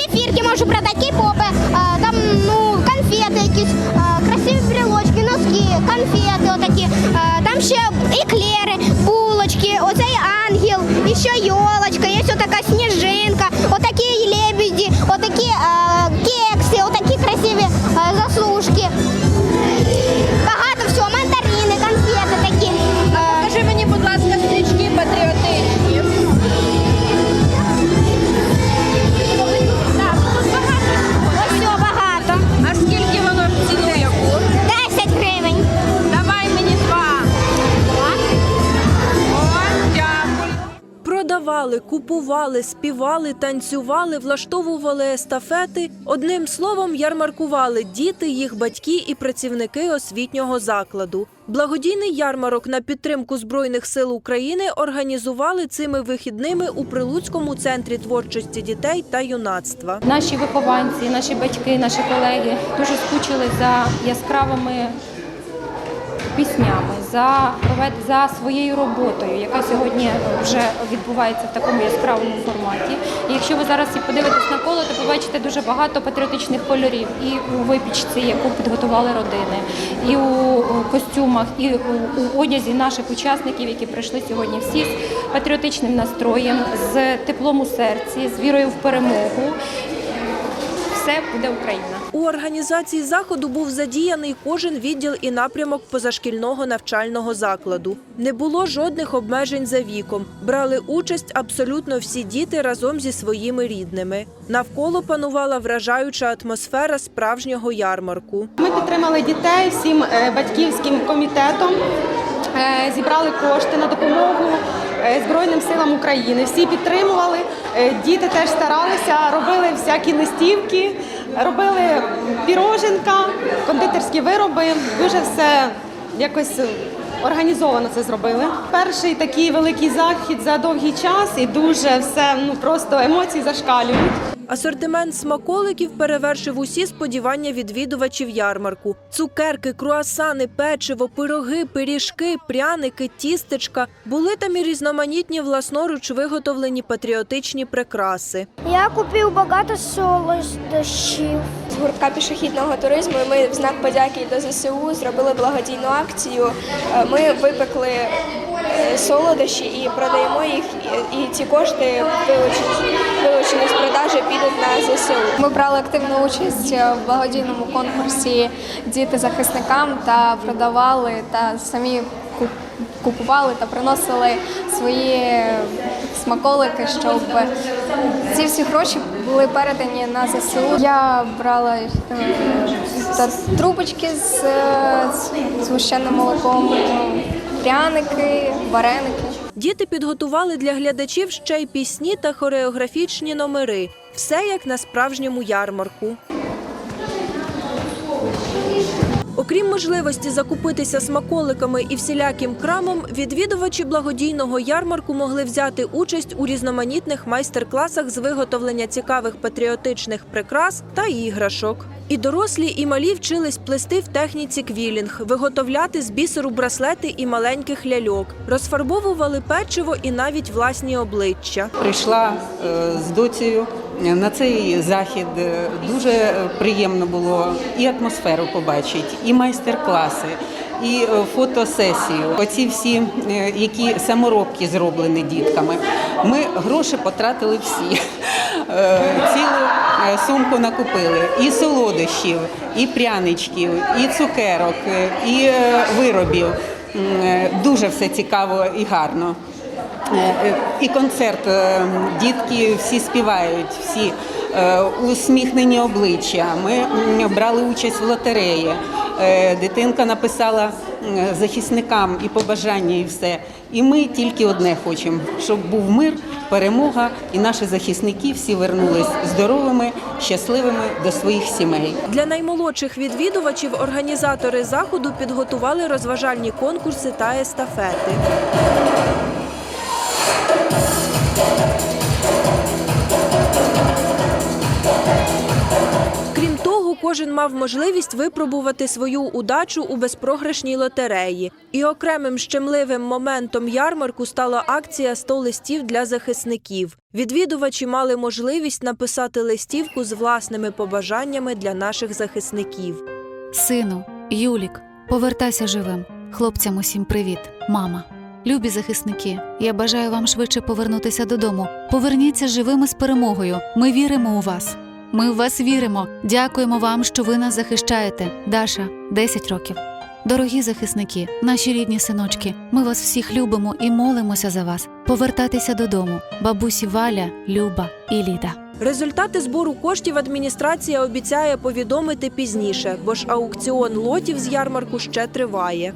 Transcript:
Зефірки можу продати, кей-попи, а, там ну, конфети якісь, Продавали, купували, співали, танцювали, влаштовували естафети. Одним словом, ярмаркували діти, їх батьки і працівники освітнього закладу. Благодійний ярмарок на підтримку Збройних сил України організували цими вихідними у Прилуцькому центрі творчості дітей та юнацтва. Наші вихованці, наші батьки, наші колеги дуже скучили за яскравими піснями, за за своєю роботою, яка сьогодні вже відбувається в такому яскравому форматі. І якщо ви зараз і подивитесь на коло, то побачите дуже багато патріотичних кольорів і у випічці, яку підготували родини, і у костюмах, і у одязі наших учасників, які прийшли сьогодні всі з патріотичним настроєм, з теплом у серці, з вірою в перемогу. Все буде Україна. У організації заходу був задіяний кожен відділ і напрямок позашкільного навчального закладу. Не було жодних обмежень за віком. Брали участь абсолютно всі діти разом зі своїми рідними. Навколо панувала вражаюча атмосфера справжнього ярмарку. Ми підтримали дітей всім е, батьківським комітетом, е, зібрали кошти на допомогу Збройним силам України. Всі підтримували. Е, Діти теж старалися, робили всякі листівки, робили піроженка, кондитерські вироби. Дуже все якось організовано це зробили. Перший такий великий захід за довгий час і дуже все ну просто емоції зашкалюють. Асортимент смаколиків перевершив усі сподівання відвідувачів ярмарку. Цукерки, круасани, печиво, пироги, пиріжки, пряники, тістечка. Були там і різноманітні власноруч виготовлені патріотичні прикраси. Я купив багато солодощів. з гуртка пішохідного туризму. Ми в знак подяки до ЗСУ зробили благодійну акцію. Е, Ми випекли солодощі і продаємо їх. І- ці кошти вилучені, з продажі підуть на ЗСУ. Ми брали активну участь в благодійному конкурсі Діти захисникам та продавали та самі купували та приносили свої смаколики, щоб ці всі гроші були передані на ЗСУ. Я брала е, та трубочки е, з згущеним молоком, пряники, вареники. Діти підготували для глядачів ще й пісні та хореографічні номери. Все як на справжньому ярмарку. Окрім можливості закупитися смаколиками і всіляким крамом, відвідувачі благодійного ярмарку могли взяти участь у різноманітних майстер-класах з виготовлення цікавих патріотичних прикрас та іграшок. І дорослі, і малі вчились плести в техніці квілінг, виготовляти з бісеру браслети і маленьких ляльок, розфарбовували печиво і навіть власні обличчя. прийшла е, з доцею на цей захід. Е, Дуже приємно було і атмосферу побачити, і майстер-класи, і е, фотосесію. Оці всі, е, які саморобки зроблені дітками. Ми гроші потратили всі. Цілу сумку накупили і солодощів, і пряничків, і цукерок, і виробів. Дуже все цікаво і гарно. Е, е, І концерт, е, дітки всі співають, всі усміхнені обличчя. Ми брали участь в лотереї. Дитинка написала захисникам і побажання, і все. І ми тільки одне хочемо, щоб був мир, перемога, і наші захисники всі вернулись здоровими, щасливими до своїх сімей. Для наймолодших відвідувачів організатори заходу підготували розважальні конкурси та естафети. Крім того, кожен мав можливість випробувати свою удачу у безпрограшній лотереї. І окремим щемливим моментом ярмарку стала акція «100 листів для захисників. Відвідувачі мали можливість написати листівку з власними побажаннями для наших захисників. Сину, Юлік, повертайся живим. Хлопцям усім привіт, мама. Любі захисники, я бажаю вам швидше повернутися додому. Поверніться живими з перемогою. Ми віримо у вас. Ми в вас віримо. Дякуємо вам, що ви нас захищаєте. Даша, 10 років. Дорогі захисники, наші рідні синочки, ми вас всіх любимо і молимося за вас. Повертайтеся додому. Бабусі Валя, Люба і Ліда. Результати збору коштів адміністрація обіцяє повідомити пізніше, бо ж аукціон лотів з ярмарку ще триває.